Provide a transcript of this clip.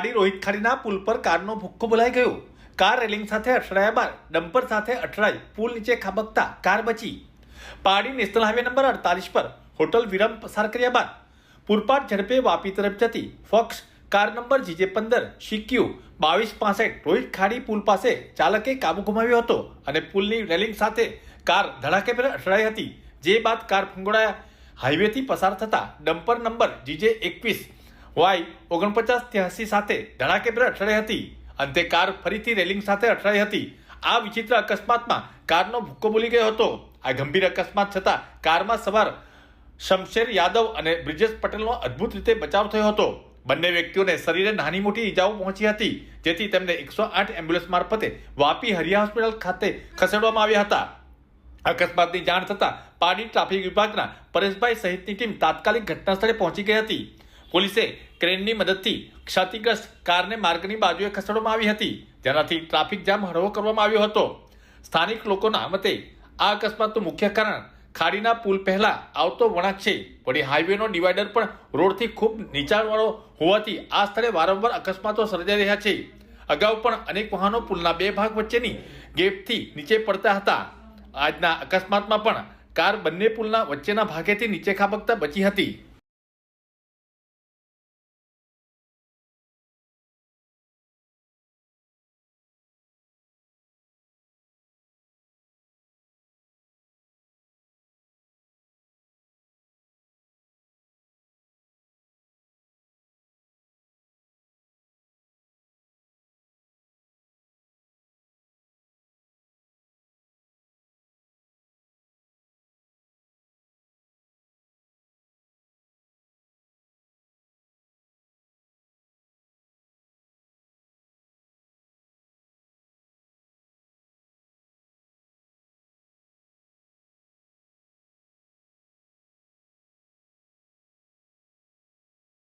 પાડી રોહિત ખાડીના પુલ પર કારનો ભૂક્કો બોલાઈ ગયો. કાર રેલિંગ સાથે અથડાયા બાદ ડમ્પર સાથે અથડાઈ પુલ નીચે ખાબકતા કાર બચી. પાડી નેશનલ હાઈવે નંબર અડતાલીસ પર હોટલ વિરમ પસાર કર્યા બાદ પૂરપાટ ઝડપે વાપી તરફ જતી ફોક્સ કાર નંબર જીજે પંદર સીક્યુ બાવીસ પાસઠ રોહિત ખાડી પુલ પાસે ચાલકે કાબુ ગુમાવ્યો હતો અને પુલની રેલિંગ સાથે કાર ધડાકે પર અથડાઈ હતી. જે બાદ કાર ફૂંગોળાયા. હાઈવેથી પસાર થતા dumper number G J Y ઓગણપચાસ ત્યાસી સાથે ધડાકેભેર અથડાઈ હતી. અંતે કાર ફરીથી રેલિંગ સાથે અથડાઈ હતી. આ વિચિત્ર અકસ્માતમાં કારનો ભૂક્કો બોલી ગયો હતો. આ ગંભીર અકસ્માત છતાં કારમાં સવાર શમશેર યાદવ અને બ્રિજેશ પટેલનો અદ્ભુત રીતે બચાવ થયો હતો. બંને વ્યક્તિઓને શરીરે નાની મોટી ઈજાઓ પહોંચી હતી, જેથી તેમને એકસો આઠ એમ્બ્યુલન્સ મારફતે વાપી હરિયા હોસ્પિટલ ખાતે ખસેડવામાં આવ્યા હતા. અકસ્માતની જાણ થતાં પાડી ટ્રાફિક વિભાગના પરેશભાઈ સહિતની ટીમ તાત્કાલિક ઘટના સ્થળે પહોંચી ગઈ હતી. પોલીસે ક્રેનની મદદથી ક્ષતિગ્રસ્ત કારને માર્ગની બાજુએ ખસેડવામાં આવી હતી. જેનાથી ટ્રાફિક જામ હળવો કરવામાં આવ્યો હતો. સ્થાનિક લોકોના મતે આ અકસ્માતનું મુખ્ય કારણ ખાડીના પુલ પહેલા આવતો વળાંક છે. વળી હાઈવેનો ડિવાઈડર પણ રોડથી ખૂબ નીચાણવાળો હોવાથી આ સ્થળે વારંવાર અકસ્માતો સર્જાઈ રહ્યા છે. અગાઉ પણ અનેક વાહનો પુલના બે ભાગ વચ્ચેની ગેપથી નીચે પડતા હતા. આજના અકસ્માતમાં પણ કાર બંને પુલના વચ્ચેના ભાગેથી નીચે ખાબકતા બચી હતી.